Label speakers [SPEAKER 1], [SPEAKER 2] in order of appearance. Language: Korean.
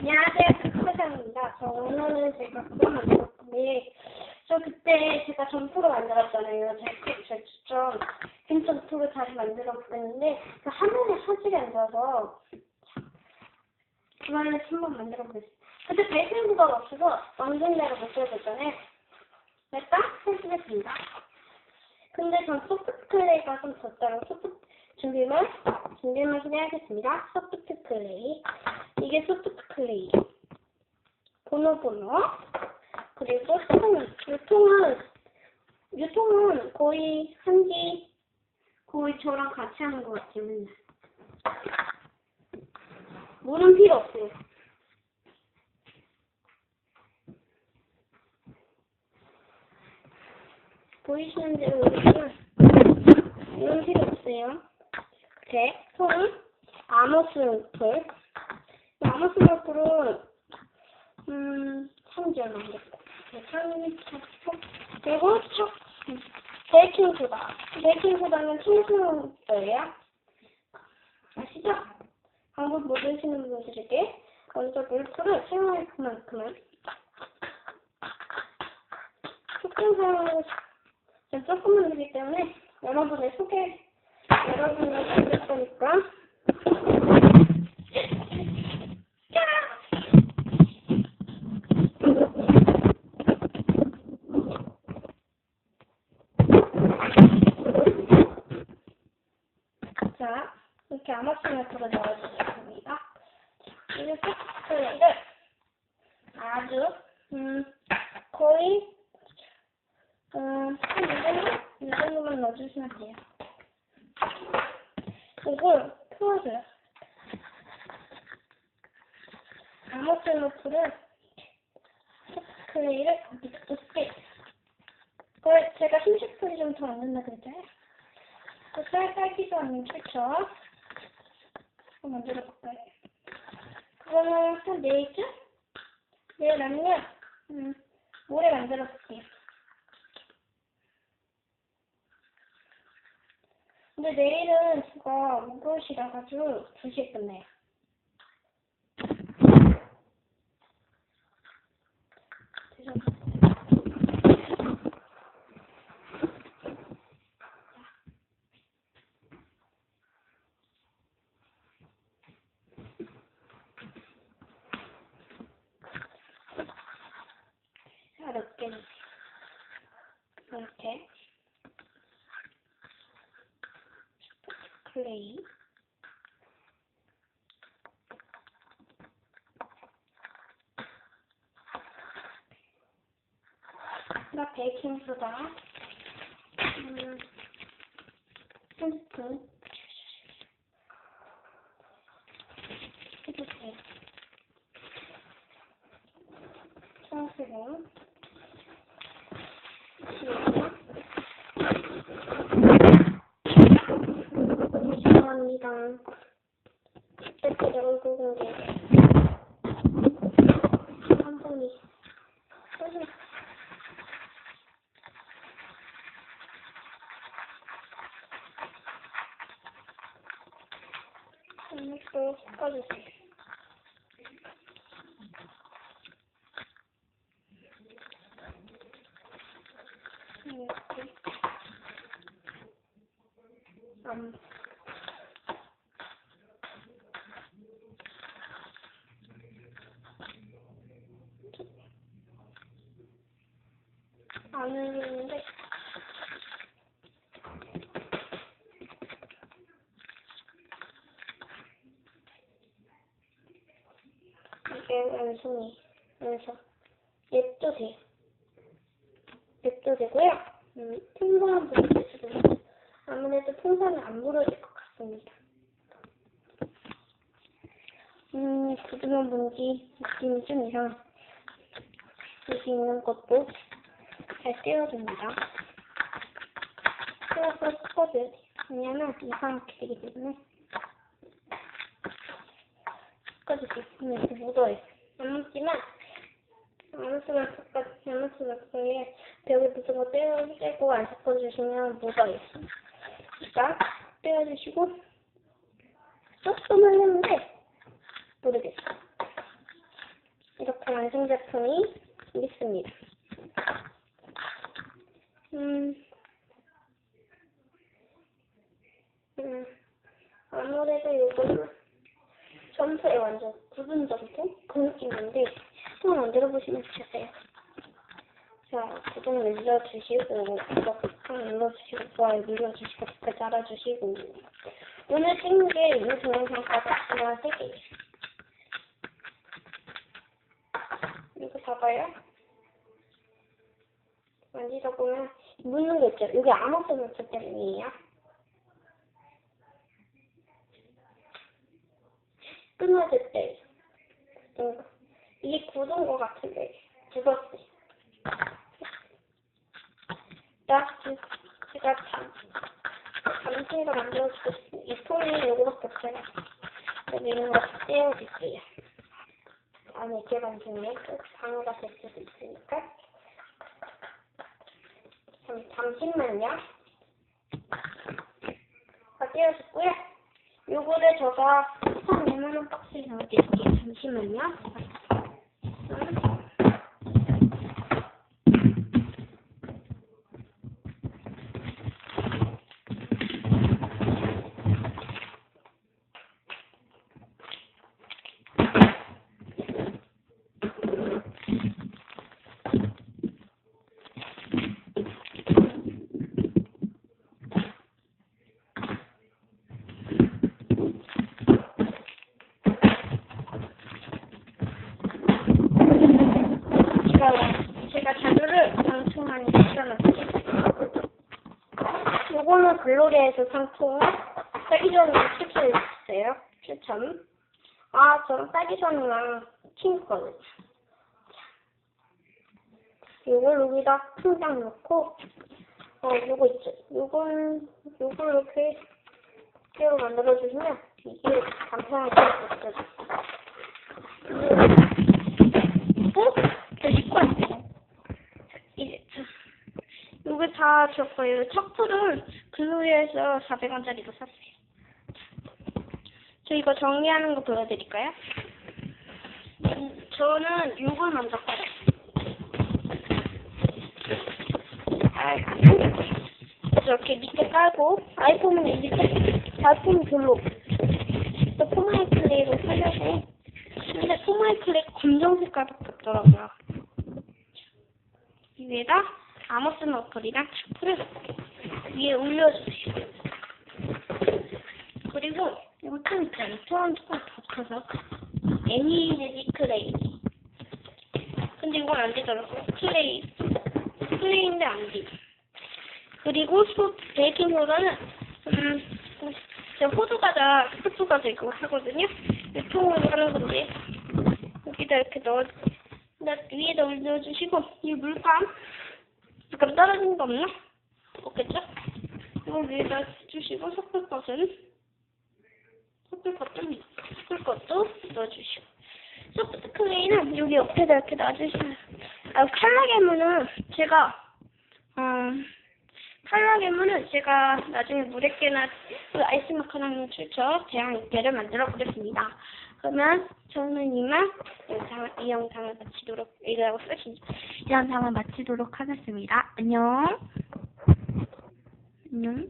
[SPEAKER 1] 안녕하세요, 박사장입니다. 저 오늘은 제가 그거 만들었는데, 저 그때 제가 점프로 만들었잖아요. 제, 제 추천 빈 점프로 다시 만들어 보겠는데, 그 화면에 화질이 안 좋아서, 그거를 한번 만들어 보겠습니다. 근데 배틀구가 없어서 완전대로 못 써줬잖아요. 일단 해주겠습니다. 근데 전 소프트 클레이가 좀 졌다고 소프트 준비물 준비물 소개하겠습니다. 소프트 클레이 이게 소프트 클레이 번호 번호 그리고 통 유통은 유통은 거의 한지 거의 저랑 같이 하는 것 같아요. 물은 필요 없어요. 보이시는 대로 이런 필요 없어요. 백, 통, 아모스풀. 아모스풀은 음, 참지 얼마 안 됐고. 네, 참, 참, 그리고 척, 베이킹 소다. 베이킹 소다는 청소는 거예요. 아시죠? 방법 모르시는 분들에게 먼저 물풀을 사용할 만큼은 조금 사용하고 좀 조금만 되기 때문에 여러분의 소개, 여러분을 소개할 거니까. 자, 이렇게 아마추어로 넣어주겠습니다. 이 소스를 아주, 음, 거의 음, 한이 정도? 이 정도만 넣어주시면 돼요. 이걸 풀어줘요. 아모셀로프를 클레이를 밑에 그걸 제가 30분이 좀 더 안 된다 그랬잖아요. 그쌀 딸기도 아닌 최초 한번 만들어 볼까요? 그거는 한 내일쯤? 내일 아니면 음, 모레 만들어 볼게요. 근데 내일은 제가 목요일이라 가지고 2시에 끝내요. 죄송합니다. 자, 몇 개는 이렇게 클레이 나 베이킹 소다 음, 한 스푼 해주세요 청수는 죄송합니다. 댓글 얼굴 공개. 한 분이. 소리. 이것도 섞어주세요. 이렇게. 음. 안 흘리는데 이게 왼손이 그래서 랩도 돼 랩도 되고요 음, 수도 있고 아무래도 풍선은 안 부러질 것 같습니다 음, 부드러운 뭔지 느낌이 좀 이상해 여기 있는 것도 잘 떼어줍니다. 떼어서 섞어줘야 돼요. 왜냐면 이상하게 되기 때문에 섞어주세요. 근데 이렇게 묻어요. 안 묻지만 아무 수가 섞어, 아무 수가 섞어에 벽에 묻은 거 떼어, 떼고 안 섞어주시면 묻어요. 그러니까 떼어주시고 조금 흘렸는데 모르겠어요. 이렇게 완성 제품이 있습니다. 음, 음, 아무래도 이거는 점프에 완전 굳은 점프? 그 느낌인데, 한번 만 들어 보시면 좋겠어요. 자, 구독 눌러주시고, 구독 눌러주시고, 좋아요 눌러주시고, 댓글 달아주시고. 오늘 찍은 게 이 동영상까지 합치면 3개. 이거 봐봐요. 만지다 보면 묻는 거 있죠? 여기 아무것도 없을 때문이에요. 끊어질 때. 거. 이게 굳은 거 같은데, 굳었어. 나, 제가 참, 잠시가 만들어주고 싶은 이 통이 요거밖에 없어요. 그래서 이런 거 떼어줄게요. 안에 개방 중에 또 방어가 될 수도 있으니까. 잠, 잠시만요. 다 떼어줬고요. 요거를 제가 한 2만원 박스에 넣어드릴게요. 잠시만요. 음. 제가, 제가 자두를 상품 많이 시켜놨어요. 요거는 글로리에서 상품 딸기전을 추천해주세요. 추천. 아, 저는 딸기전이랑 킹거든요. 요걸 여기다 통장 넣고, 어, 요거 있죠. 요건, 요걸 이렇게 깨로 만들어주시면 이게? 저 입고 왔어요. 이제 저, 이거 다 줬어요. 척프를 글로리에서 400원짜리로 샀어요. 저 이거 정리하는 거 보여드릴까요? 음, 저는 이걸 먼저. 아, 이렇게 밑에 깔고 아이폰은 이 밑에 작품 별로 또 포마이 클레이로 살려고 근데 포마이 클레이 검정 색깔밖에 없더라고요. 이 위에다 아모스 너클이랑 슈프를 위에 올려주세요. 그리고 좀 있잖아요. 조금 덮어서 애니 내지 클레이. 근데 이건 안 되더라고요. 클레이. 클레이인데 안 돼. 그리고 소, 베이킹 소다는 음, 저 호두과자, 호두과자 이거 하거든요. 유통으로 하는 건데 여기다 이렇게 넣어 나 위에다 올려주시고 이 물감 물감 떨어진 거 없나? 없겠죠? 이걸 위에다 주시고 섞을 것은 섞을 것도 섞을 것도 넣어주시고 소프트 클레이는 여기 옆에다 이렇게 놔주시면 아 칼라게무는 제가 음 칼라게무는 제가 나중에 물에 깨나 그 아이스 마카롱 출처 대양 육개를 만들어 보겠습니다. 그러면 저는 이만 영상, 이 영상을 마치도록 이라고 쓰시 이 영상을 마치도록 하겠습니다. 안녕. 안녕.